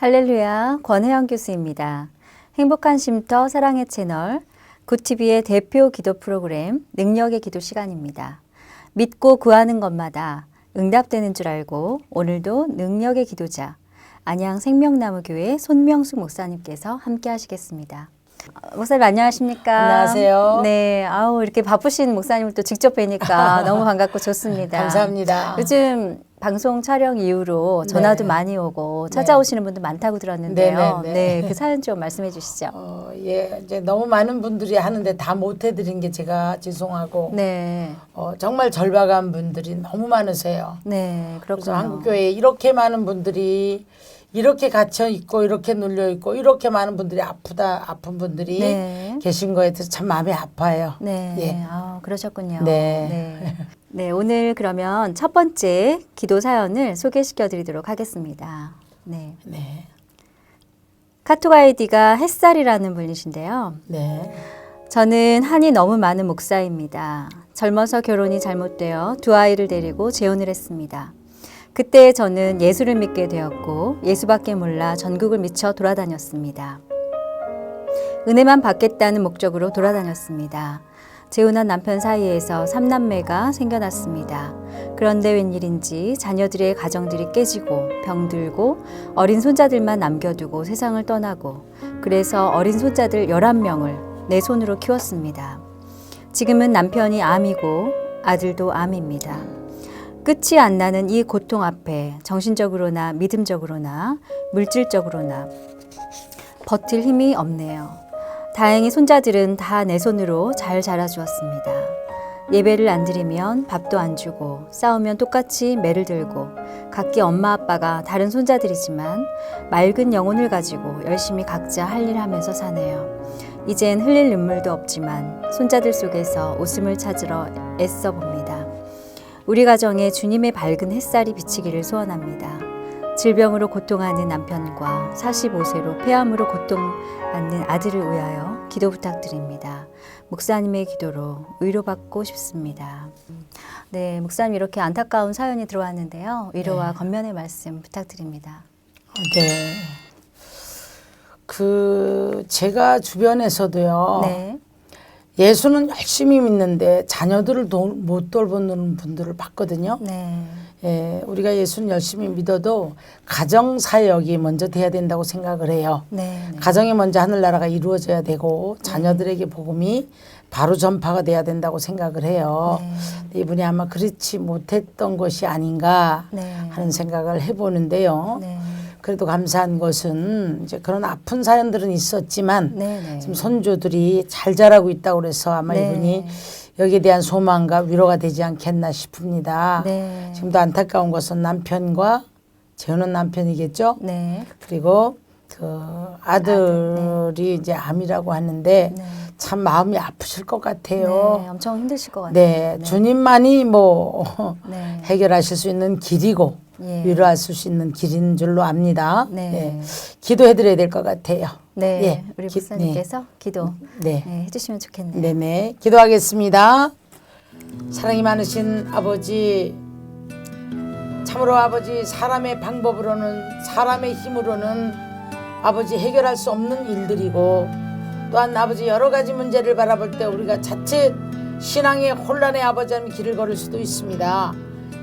할렐루야, 권혜영 교수입니다. 행복한 쉼터 사랑의 채널, 굿TV의 대표 기도 프로그램, 능력의 기도 시간입니다. 믿고 구하는 것마다 응답되는 줄 알고 오늘도 능력의 기도자, 안양 생명나무 교회 손명숙 목사님께서 함께 하시겠습니다. 어, 목사님 안녕하십니까? 안녕하세요. 네, 아우 이렇게 바쁘신 목사님을 또 직접 뵈니까 너무 반갑고 좋습니다. 감사합니다. 요즘 방송 촬영 이후로 전화도 네. 많이 오고 찾아오시는 분들 많다고 들었는데요. 네, 네, 네, 네. 그 사연 좀 말씀해 주시죠. 어, 예, 이제 너무 많은 분들이 하는데 다 못 해드린 게 제가 죄송하고 네, 어, 정말 절박한 분들이 너무 많으세요. 네, 그래서 그렇군요. 한국 교회에 이렇게 많은 분들이 이렇게 갇혀 있고 이렇게 눌려 있고 이렇게 많은 분들이 아프다 아픈 분들이 네. 계신 거에 대해서 참 마음이 아파요. 네, 예. 아, 그러셨군요. 네. 네. 네, 오늘 그러면 첫 번째 기도 사연을 소개시켜 드리도록 하겠습니다. 네. 네, 카톡 아이디가 햇살이라는 분이신데요. 네, 저는 한이 너무 많은 목사입니다. 젊어서 결혼이 잘못되어 두 아이를 데리고 재혼을 했습니다. 그때 저는 예수를 믿게 되었고 예수밖에 몰라 전국을 미쳐 돌아다녔습니다. 은혜만 받겠다는 목적으로 돌아다녔습니다. 재혼한 남편 사이에서 삼남매가 생겨났습니다. 그런데 웬일인지 자녀들의 가정들이 깨지고 병들고 어린 손자들만 남겨두고 세상을 떠나고 그래서 어린 손자들 11명을 내 손으로 키웠습니다. 지금은 남편이 암이고 아들도 암입니다. 끝이 안 나는 이 고통 앞에 정신적으로나 믿음적으로나 물질적으로나 버틸 힘이 없네요. 다행히 손자들은 다 내 손으로 잘 자라주었습니다. 예배를 안 드리면 밥도 안 주고 싸우면 똑같이 매를 들고 각기 엄마 아빠가 다른 손자들이지만 맑은 영혼을 가지고 열심히 각자 할 일 하면서 사네요. 이젠 흘릴 눈물도 없지만 손자들 속에서 웃음을 찾으러 애써 봅니다. 우리 가정에 주님의 밝은 햇살이 비치기를 소원합니다. 질병으로 고통하는 남편과 45세로 폐암으로 고통받는 아들을 위하여 기도 부탁드립니다. 목사님의 기도로 위로받고 싶습니다. 네, 목사님 이렇게 안타까운 사연이 들어왔는데요. 위로와 건면의 말씀 부탁드립니다. 네. 그 제가 주변에서도요. 네. 예수는 열심히 믿는데 자녀들을 도- 못 돌보는 분들을 봤거든요. 네. 예, 우리가 예수는 열심히 믿어도 가정 사역이 먼저 돼야 된다고 생각을 해요. 네. 네. 가정이 먼저 하늘나라가 이루어져야 되고 자녀들에게 복음이 바로 전파가 돼야 된다고 생각을 해요. 네. 이분이 아마 그렇지 못했던 것이 아닌가 네. 하는 생각을 해보는데요. 네. 그래도 감사한 것은 이제 그런 아픈 사연들은 있었지만 네. 네. 지금 손주들이 잘 자라고 있다고 그래서 아마 네. 이분이 여기에 대한 소망과 위로가 되지 않겠나 싶습니다. 네. 지금도 안타까운 것은 남편과 재혼은 남편이겠죠. 네. 그리고 그 아들이 이제 암이라고 하는데 네. 참 마음이 아프실 것 같아요. 네. 엄청 힘드실 것 같아요. 네, 주님만이 뭐 네. 해결하실 수 있는 길이고 예. 위로하실 수 있는 길인 줄로 압니다. 네. 예. 기도해드려야 될 것 같아요. 네. 예. 우리 기- 목사님께서 기도 네. 네, 해주시면 좋겠네요. 네네. 기도하겠습니다. 사랑이 많으신 아버지, 참으로 아버지 사람의 방법으로는 사람의 힘으로는 아버지 해결할 수 없는 일들이고 또한 아버지 여러 가지 문제를 바라볼 때 우리가 자칫 신앙의 혼란의 아버지 하나님 길을 걸을 수도 있습니다.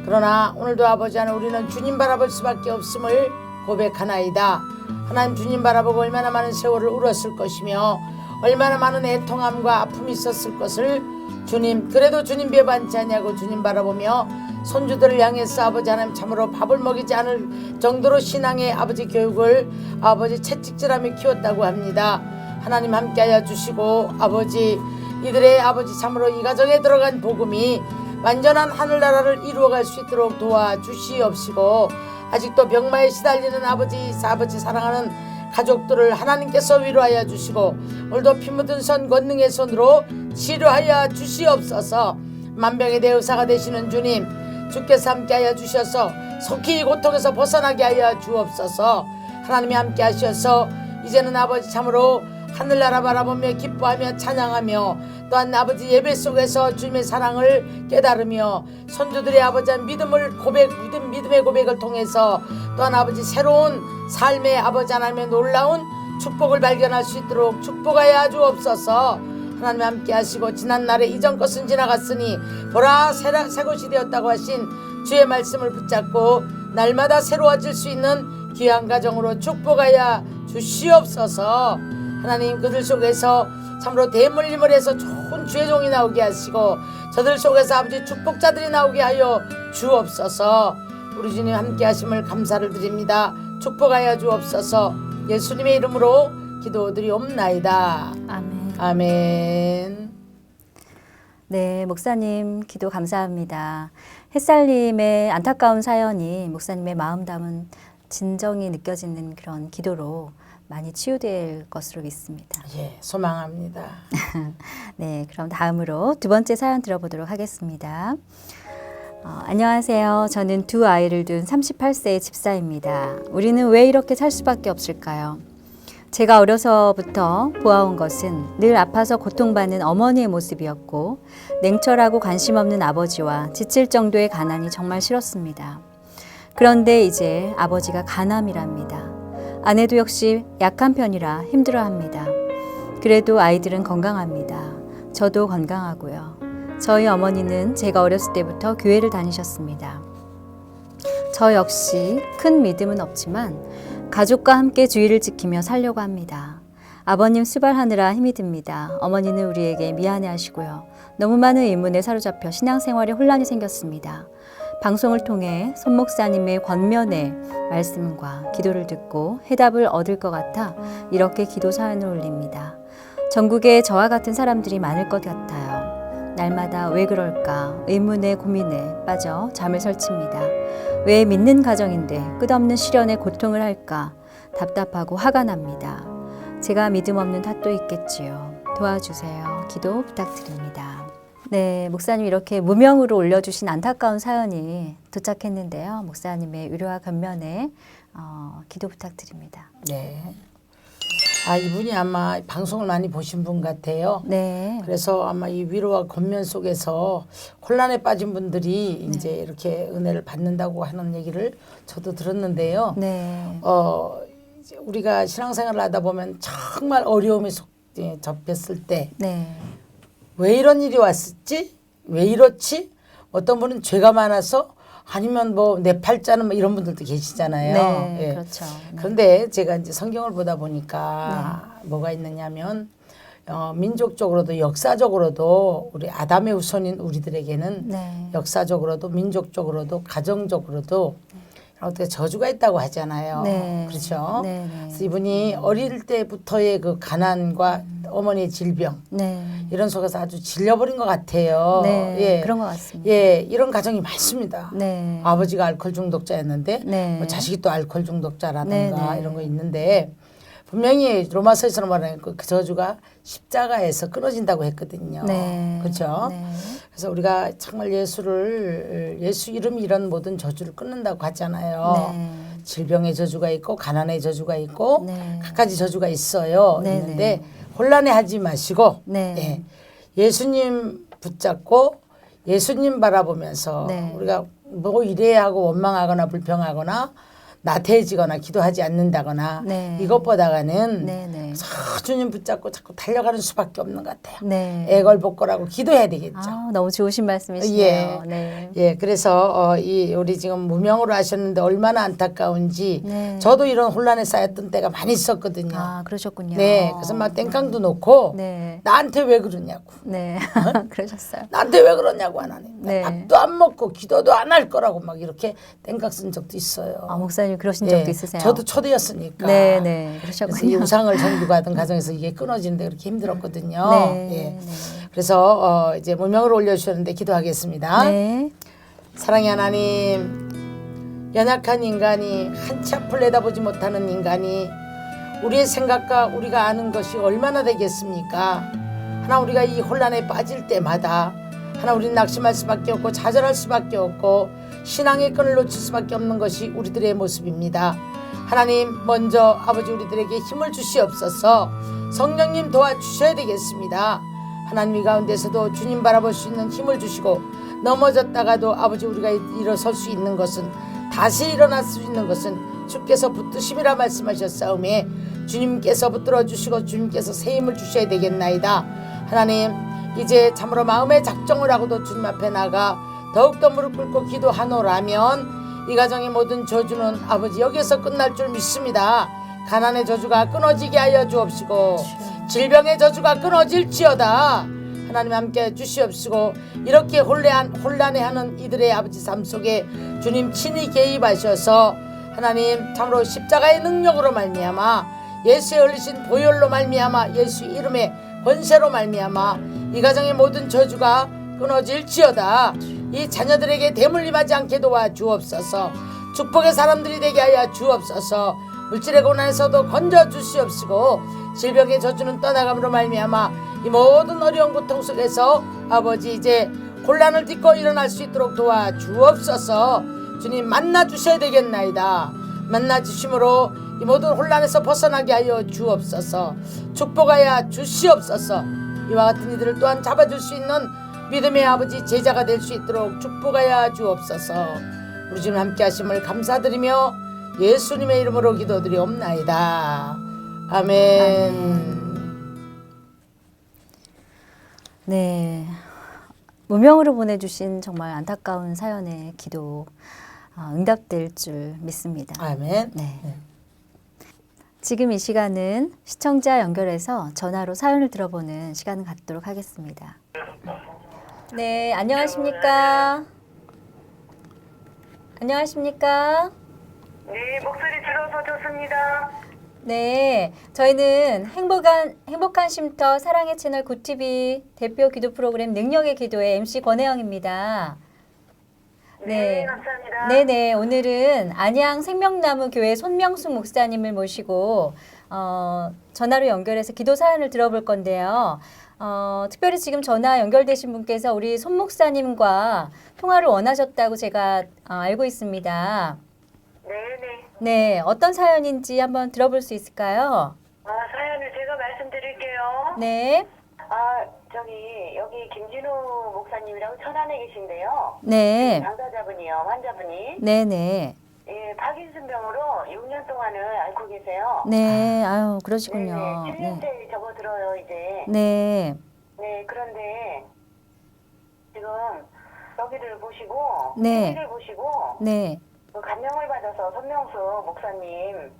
그러나 오늘도 아버지 하나 우리는 주님 바라볼 수밖에 없음을 고백하나이다. 하나님 주님 바라보고 얼마나 많은 세월을 울었을 것이며 얼마나 많은 애통함과 아픔이 있었을 것을 주님 그래도 주님 배반치 않냐고 주님 바라보며 손주들을 향해서 아버지 하나님 참으로 밥을 먹이지 않을 정도로 신앙의 아버지 교육을 아버지 채찍질하며 키웠다고 합니다. 하나님 함께하여 주시고 아버지 이들의 아버지 참으로 이 가정에 들어간 복음이 완전한 하늘나라를 이루어갈 수 있도록 도와주시옵시고 아직도 병마에 시달리는 아버지 아버지 사랑하는 가족들을 하나님께서 위로하여 주시고 오늘도 피 묻은 손 권능의 손으로 치료하여 주시옵소서. 만병의 대의사가 되시는 주님 주께서 함께하여 주셔서 속히 이 고통에서 벗어나게 하여 주옵소서. 하나님이 함께 하셔서 이제는 아버지 참으로 하늘나라 바라보며 기뻐하며 찬양하며 또한 아버지 예배 속에서 주님의 사랑을 깨달으며 선조들의 아버지 믿음을 고백 믿음 믿음의 고백을 통해서 또한 아버지 새로운 삶의 아버지 하나님의 놀라운 축복을 발견할 수 있도록 축복하여 주옵소서. 하나님 함께 하시고 지난날에 이전 것은 지나갔으니 보라 새라, 새 것이 되었다고 하신 주의 말씀을 붙잡고 날마다 새로워질 수 있는 귀한 가정으로 축복하여 주시옵소서 하나님 그들 속에서 참으로 대물림을 해서 좋은 주의 종이 나오게 하시고 저들 속에서 아버지 축복자들이 나오게 하여 주옵소서. 우리 주님 함께 하심을 감사를 드립니다. 축복하여 주옵소서. 예수님의 이름으로 기도드리옵나이다. 아멘. 아멘. 네, 목사님 기도 감사합니다. 햇살님의 안타까운 사연이 목사님의 마음 담은 진정이 느껴지는 그런 기도로 많이 치유될 것으로 믿습니다. 예 소망합니다 네, 그럼 다음으로 두 번째 사연 들어보도록 하겠습니다. 어, 안녕하세요. 저는 두 아이를 둔 38세의 집사입니다. 우리는 왜 이렇게 살 수밖에 없을까요? 제가 어려서부터 보아온 것은 늘 아파서 고통받는 어머니의 모습이었고 냉철하고 관심 없는 아버지와 지칠 정도의 가난이 정말 싫었습니다. 그런데 이제 아버지가 가남이랍니다. 아내도 역시 약한 편이라 힘들어 합니다. 그래도 아이들은 건강합니다. 저도 건강하고요. 저희 어머니는 제가 어렸을 때부터 교회를 다니셨습니다. 저 역시 큰 믿음은 없지만 가족과 함께 주의를 지키며 살려고 합니다. 아버님 수발하느라 힘이 듭니다. 어머니는 우리에게 미안해 하시고요. 너무 많은 의문에 사로잡혀 신앙생활에 혼란이 생겼습니다. 방송을 통해 손 목사님의 권면의 말씀과 기도를 듣고 해답을 얻을 것 같아 이렇게 기도 사연을 올립니다. 전국에 저와 같은 사람들이 많을 것 같아요. 날마다 왜 그럴까 의문에 고민에 빠져 잠을 설칩니다. 왜 믿는 가정인데 끝없는 시련에 고통을 할까 답답하고 화가 납니다. 제가 믿음 없는 탓도 있겠지요. 도와주세요. 기도 부탁드립니다. 네, 목사님 이렇게 무명으로 올려주신 안타까운 사연이 도착했는데요. 목사님의 위로와 견면에 어, 기도 부탁드립니다. 네. 아 이분이 아마 방송을 많이 보신 분 같아요. 네, 그래서 아마 이 위로와 권면 속에서 혼란에 빠진 분들이 이제 이렇게 은혜를 받는다고 하는 얘기를 저도 들었는데요. 네, 어 우리가 신앙생활을 하다 보면 정말 어려움에 속 예, 접했을 때 왜 네, 이런 일이 왔었지? 왜 이렇지? 어떤 분은 죄가 많아서 아니면 뭐 내 팔자는 뭐 이런 분들도 계시잖아요. 네, 예. 그렇죠. 네. 그런데 제가 이제 성경을 보다 보니까 뭐가 있느냐면 어, 민족적으로도 역사적으로도 우리 아담의 후손인 우리들에게는 네, 역사적으로도 민족적으로도 가정적으로도 어떻게 저주가 있다고 하잖아요. 네. 그렇죠. 네, 네. 그래서 이분이 어릴 때부터의 그 가난과 어머니의 질병 네, 이런 속에서 아주 질려버린 것 같아요. 네, 예. 그런 것 같습니다. 예, 이런 가정이 많습니다. 네, 아버지가 알코올 중독자였는데 네. 뭐 자식이 또 알코올 중독자라든가 네, 네. 이런 거 있는데 분명히 로마서에서는 말하는 그 저주가 십자가에서 끊어진다고 했거든요. 네, 그렇죠. 네. 그래서 우리가 정말 예수를 예수 이름이 이런 모든 저주를 끊는다고 하잖아요. 네. 질병의 저주가 있고 가난의 저주가 있고 네. 갖가지 저주가 있어요. 네, 있는데 혼란해하지 마시고 네. 예. 예수님 붙잡고 예수님 바라보면서 네. 우리가 뭐 이래야 하고 원망하거나 불평하거나 나태해지거나 기도하지 않는다거나 네. 이것보다가는 네, 네. 자, 주님 붙잡고 자꾸 달려가는 수밖에 없는 것 같아요. 네. 애걸복걸하고 기도해야 되겠죠. 아, 너무 좋으신 말씀이시네요. 예. 네. 예, 그래서 어, 이 우리 지금 무명으로 하셨는데 얼마나 안타까운지 네. 저도 이런 혼란에 쌓였던 때가 많이 있었거든요. 아, 그러셨군요. 네, 그래서 막 땡깡도 놓고 네. 나한테 왜 그러냐고, 네. 그러셨어요. 나한테 왜 그러냐고 하나님. 네. 밥도 안 먹고 기도도 안 할 거라고 막 이렇게 땡깡 쓴 적도 있어요. 아, 목사님 그러신 예, 적도 있으세요? 저도 초대였으니까. 네, 네. 그래서 이 그러셨군요. 우상을 전도하던 가정에서 이게 끊어지는데 그렇게 힘들었거든요. 네, 예. 네. 그래서 어, 이제 무명을 올려주셨는데 기도하겠습니다. 네. 사랑의 하나님, 연약한 인간이 한치 앞을 내다보지 못하는 인간이 우리의 생각과 우리가 아는 것이 얼마나 되겠습니까? 하나 우리가 이 혼란에 빠질 때마다 하나 우리는 낙심할 수밖에 없고 좌절할 수밖에 없고 신앙의 끈을 놓칠 수밖에 없는 것이 우리들의 모습입니다. 하나님 먼저 아버지 우리들에게 힘을 주시옵소서 성령님 도와주셔야 되겠습니다. 하나님 이 가운데서도 주님 바라볼 수 있는 힘을 주시고 넘어졌다가도 아버지 우리가 일어설 수 있는 것은 다시 일어날 수 있는 것은 주께서 붙드심이라 말씀하셨사오매 주님께서 붙들어 주시고 주님께서 새 힘을 주셔야 되겠나이다. 하나님 이제 참으로 마음의 작정을 하고도 주님 앞에 나가 더욱더 무릎 꿇고 기도하노라면 이 가정의 모든 저주는 아버지 여기서 끝날 줄 믿습니다. 가난의 저주가 끊어지게 하여 주옵시고 질병의 저주가 끊어질지어다. 하나님 함께 주시옵시고 이렇게 혼란, 혼란해하는 이들의 아버지 삶 속에 주님 친히 개입하셔서 하나님 참으로 십자가의 능력으로 말미암아 예수의 흘리신 보혈로 말미암아 예수 이름의 권세로 말미암아 이 가정의 모든 저주가 끊어질지어다 이 자녀들에게 대물림하지 않게 도와 주옵소서. 축복의 사람들이 되게 하여 주옵소서. 물질의 고난에서도 건져 주시옵시고 질병의 저주는 떠나감으로 말미암아 이 모든 어려운 고통 속에서 아버지 이제 혼란을 딛고 일어날 수 있도록 도와 주옵소서. 주님 만나 주셔야 되겠나이다. 만나 주심으로 이 모든 혼란에서 벗어나게 하여 주옵소서. 축복하여 주시옵소서. 이와 같은 이들을 또한 잡아줄 수 있는 믿음의 아버지 제자가 될 수 있도록 축복하여 주옵소서 우리 주님 함께 하심을 감사드리며 예수님의 이름으로 기도드리옵나이다 아멘. 네. 무명으로 보내주신 정말 안타까운 사연의 기도 아, 응답될 줄 믿습니다. 아멘. 네. 지금 이 시간은 시청자 연결해서 전화로 사연을 들어보는 시간을 갖도록 하겠습니다. 네, 안녕하십니까? 안녕하십니까? 네, 목소리 들어서 좋습니다. 네, 저희는 행복한 행복한 쉼터 사랑의 채널 굿TV 대표 기도 프로그램 능력의 기도의 MC 권혜영입니다. 네, 감사합니다. 네네. 오늘은 안양 생명나무 교회 손명숙 목사님을 모시고 어, 전화로 연결해서 기도 사연을 들어볼 건데요. 어, 특별히 지금 전화 연결되신 분께서 우리 손 목사님과 통화를 원하셨다고 제가 어, 알고 있습니다. 네, 네. 네, 어떤 사연인지 한번 들어볼 수 있을까요? 아, 사연을 제가 말씀드릴게요. 네, 아, 저기 여기 김진우 목사님이라고 천안에 계신데요. 네, 당사자분이요, 환자분이. 네, 네, 예, 파킨슨병으로 6년 동안을 앓고 계세요. 네. 아유, 그러시군요. 네, 네, 7년째 접어들어요, 이제. 네, 네, 그런데 지금 여기를 보시고, 네. TV를 보시고, 네, 그 감명을 받아서 손명수 목사님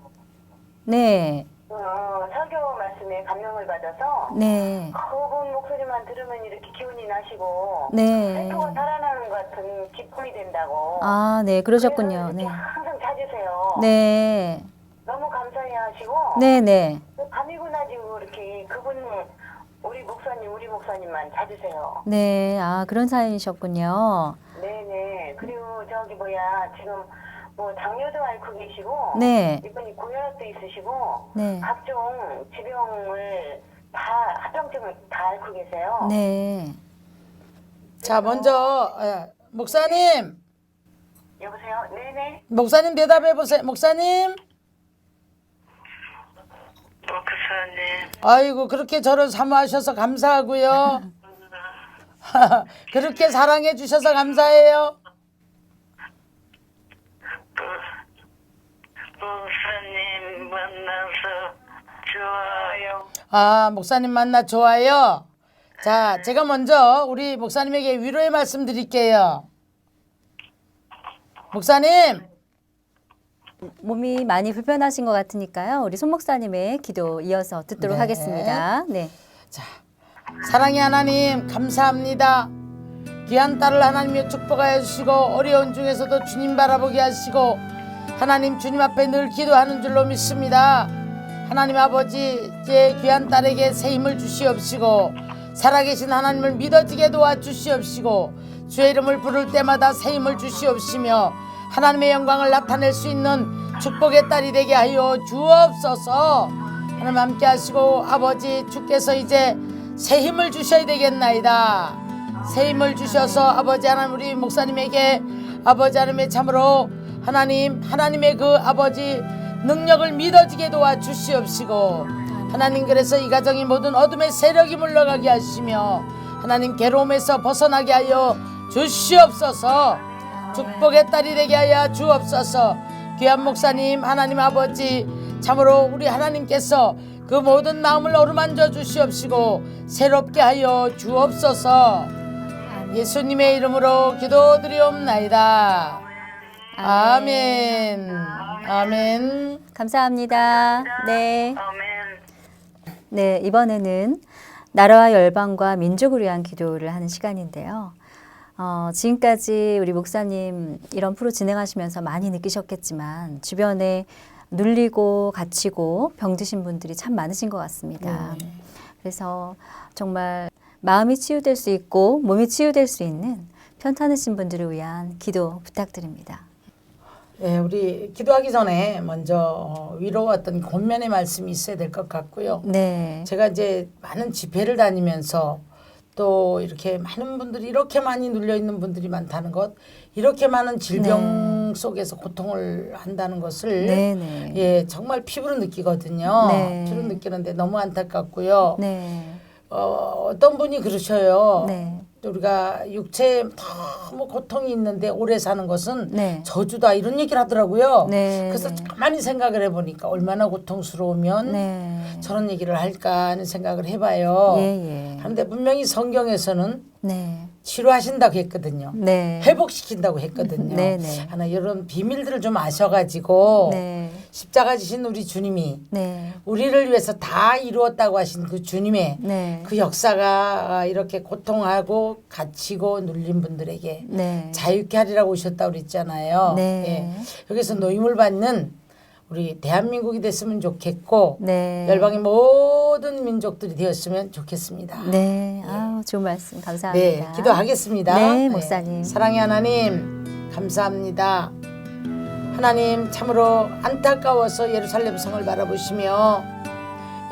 네, 어, 설교 말씀에 감명을 받아서 네, 그분 목소리만 들으면 이렇게 기운이 나시고 네. 세포가 살아나는 것 같은 기쁨이 된다고. 아, 네, 그러셨군요. 그래서 네. 이렇게 항상 찾으세요. 네. 너무 감사해하시고 네, 네. 밤이고 낮이고 이렇게 그분 우리 목사님 우리 목사님만 찾으세요. 네. 아, 그런 사연이셨군요. 네네. 그리고 저기 뭐야 지금 뭐 당뇨도 앓고 계시고 네. 이분이 고혈압도 있으시고 네. 각종 질병을 다 합병증을 다 앓고 계세요. 네. 자 먼저 예, 목사님 여보세요. 네네. 목사님 대답해 보세요. 목사님. 목사님. 아이고 그렇게 저를 사모하셔서 감사하고요. 그렇게 사랑해 주셔서 감사해요. 목사님 만나서 좋아요. 아 목사님 만나 좋아요. 자 제가 먼저 우리 목사님에게 위로의 말씀 드릴게요. 목사님 몸이 많이 불편하신 것 같으니까요. 우리 손 목사님의 기도 이어서 듣도록 네. 하겠습니다. 네. 자 사랑의 하나님 감사합니다. 귀한 딸을 하나님이 축복하여 주시고 어려운 중에서도 주님 바라보게 하시고 하나님 주님 앞에 늘 기도하는 줄로 믿습니다. 하나님 아버지 제 귀한 딸에게 새 힘을 주시옵시고 살아계신 하나님을 믿어지게 도와주시옵시고 주의 이름을 부를 때마다 새 힘을 주시옵시며 하나님의 영광을 나타낼 수 있는 축복의 딸이 되게 하여 주옵소서. 하나님 함께 하시고 아버지 주께서 이제 새 힘을 주셔야 되겠나이다. 새 힘을 주셔서 아버지 하나님 우리 목사님에게 아버지 하나님의 참으로 하나님 하나님의 그 아버지 능력을 믿어지게 도와 주시옵시고 하나님 그래서 이 가정이 모든 어둠의 세력이 물러가게 하시며 하나님 괴로움에서 벗어나게 하여 주시옵소서 축복의 딸이 되게 하여 주옵소서 귀한 목사님 하나님 아버지 참으로 우리 하나님께서 그 모든 마음을 어루만져 주시옵시고 새롭게 하여 주옵소서 예수님의 이름으로 기도드리옵나이다 아멘 아멘 감사합니다. 네. 네, 이번에는 나라와 열방과 민족을 위한 기도를 하는 시간인데요. 어, 지금까지 우리 목사님 이런 프로 진행하시면서 많이 느끼셨겠지만 주변에 눌리고 갇히고 병드신 분들이 참 많으신 것 같습니다. 그래서 정말 마음이 치유될 수 있고 몸이 치유될 수 있는 편찮으신 분들을 위한 기도 부탁드립니다. 네, 우리 기도하기 전에 먼저 어, 위로 어떤 권면의 말씀이 있어야 될 것 같고요. 네. 제가 이제 많은 집회를 다니면서 또 이렇게 많은 분들이 이렇게 많이 눌려 있는 분들이 많다는 것, 이렇게 많은 질병 속에서 고통을 한다는 것을 네, 네. 예 정말 피부로 느끼거든요. 네. 피부로 느끼는데 너무 안타깝고요. 네. 어, 어떤 분이 그러셔요. 네. 우리가 육체에 너무 고통이 있는데 오래 사는 것은 네. 저주다 이런 얘기를 하더라고요. 네, 그래서 네. 가만히 생각을 해보니까 얼마나 고통스러우면 네. 저런 얘기를 할까 하는 생각을 해봐요. 예, 예. 그런데 분명히 성경에서는 네. 치료하신다고 했거든요. 네. 회복시킨다고 했거든요. 네, 네. 하나 이런 비밀들을 좀 아셔가지고 네. 십자가 지신 우리 주님이 네. 우리를 위해서 다 이루었다고 하신 그 주님의 네. 그 역사가 이렇게 고통하고 갇히고 눌린 분들에게 네. 자유케 하리라고 오셨다고 그랬잖아요. 네. 예. 여기서 노임을 받는 우리 대한민국이 됐으면 좋겠고 네. 열방의 모든 민족들이 되었으면 좋겠습니다. 네. 아우, 좋은 말씀 네, 감사합니다. 기도하겠습니다. 네, 목사님. 사랑의 하나님, 감사합니다. 하나님, 참으로 안타까워서 예루살렘 성을 바라보시며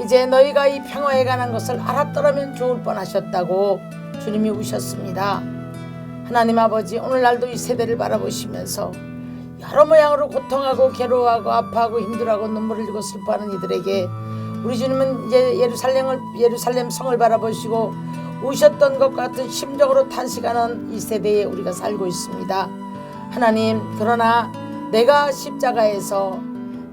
이제 너희가 이 평화에 관한 것을 알았더라면 좋을 뻔하셨다고 주님이 우셨습니다. 하나님 아버지, 오늘날도 이 세대를 바라보시면서 여러 모양으로 고통하고 괴로워하고 아파하고 힘들어하고 눈물을 흘리고 슬퍼하는 이들에게 우리 주님은 이제 예루살렘을 예루살렘 성을 바라보시고 우셨던 것 같은 심정으로 탄식하는 이 세대에 우리가 살고 있습니다. 하나님, 그러나 내가 십자가에서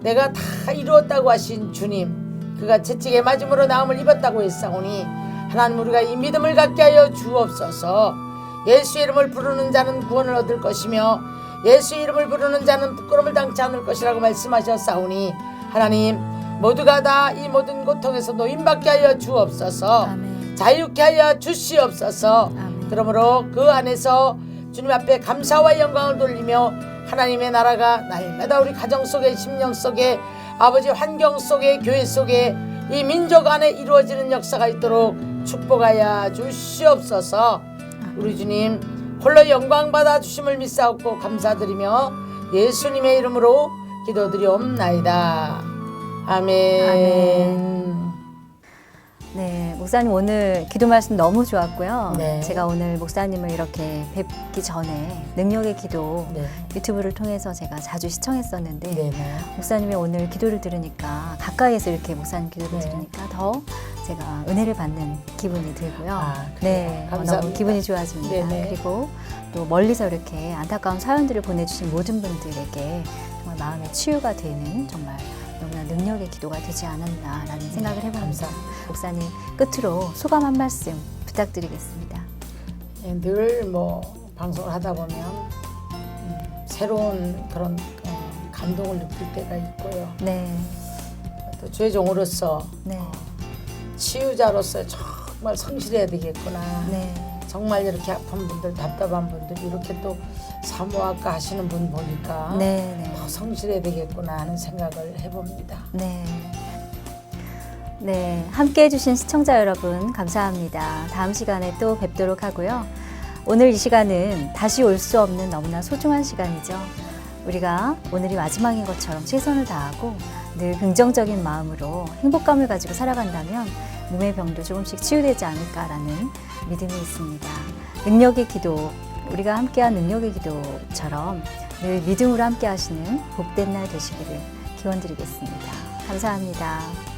내가 다 이루었다고 하신 주님, 그가 채찍에 맞음으로 나음을 입었다고 했사오니 하나님 우리가 이 믿음을 갖게 하여 주옵소서. 예수 이름을 부르는 자는 구원을 얻을 것이며 예수 이름을 부르는 자는 부끄러움을 당치 않을 것이라고 말씀하셨사오니 하나님 모두가 다 이 모든 고통에서 노임받게 하여 주옵소서. 아멘. 자유케 하여 주시옵소서. 아멘. 그러므로 그 안에서 주님 앞에 감사와 영광을 돌리며 하나님의 나라가 날마다 우리 가정 속에 심령 속에 아버지 환경 속에 교회 속에 이 민족 안에 이루어지는 역사가 있도록 축복하여 주시옵소서. 우리 주님 홀로 영광 받아 주심을 믿사옵고 감사드리며 예수님의 이름으로 기도드리옵나이다. 아멘. 아멘. 네, 목사님 오늘 기도 말씀 너무 좋았고요. 네. 제가 오늘 목사님을 이렇게 뵙기 전에 능력의 기도 네. 유튜브를 통해서 제가 자주 시청했었는데 네. 네. 목사님의 오늘 기도를 들으니까 가까이에서 이렇게 목사님 기도를 네. 들으니까 더 제가 은혜를 받는 기분이 들고요. 아? 네, 감사합니다. 너무 기분이 좋아집니다. 네네. 그리고 또 멀리서 이렇게 안타까운 사연들을 보내주신 모든 분들에게 정말 마음의 치유가 되는 정말 너무나 능력의 기도가 되지 않았나라는 생각을 해봅니다. 감사합니다. 목사님 끝으로 소감 한 말씀 부탁드리겠습니다. 예, 늘뭐 방송을 하다 보면 음, 새로운 그런 어, 감동을 느낄 때가 있고요. 네, 또 주의 종으로서 네, 치유자로서 정말 성실해야 되겠구나. 네, 정말 이렇게 아픈 분들, 답답한 분들 이렇게 또 사모할까 하시는 분 보니까 네, 네. 더 성실해야 되겠구나 하는 생각을 해봅니다. 네. 네, 함께 해주신 시청자 여러분, 감사합니다. 다음 시간에 또 뵙도록 하고요. 오늘 이 시간은 다시 올 수 없는 너무나 소중한 시간이죠. 우리가 오늘이 마지막인 것처럼 최선을 다하고 늘 긍정적인 마음으로 행복감을 가지고 살아간다면 몸의 병도 조금씩 치유되지 않을까라는 믿음이 있습니다. 능력의 기도 우리가 함께한 능력의 기도처럼 늘 믿음으로 함께 하시는 복된 날 되시기를 기원 드리겠습니다. 감사합니다.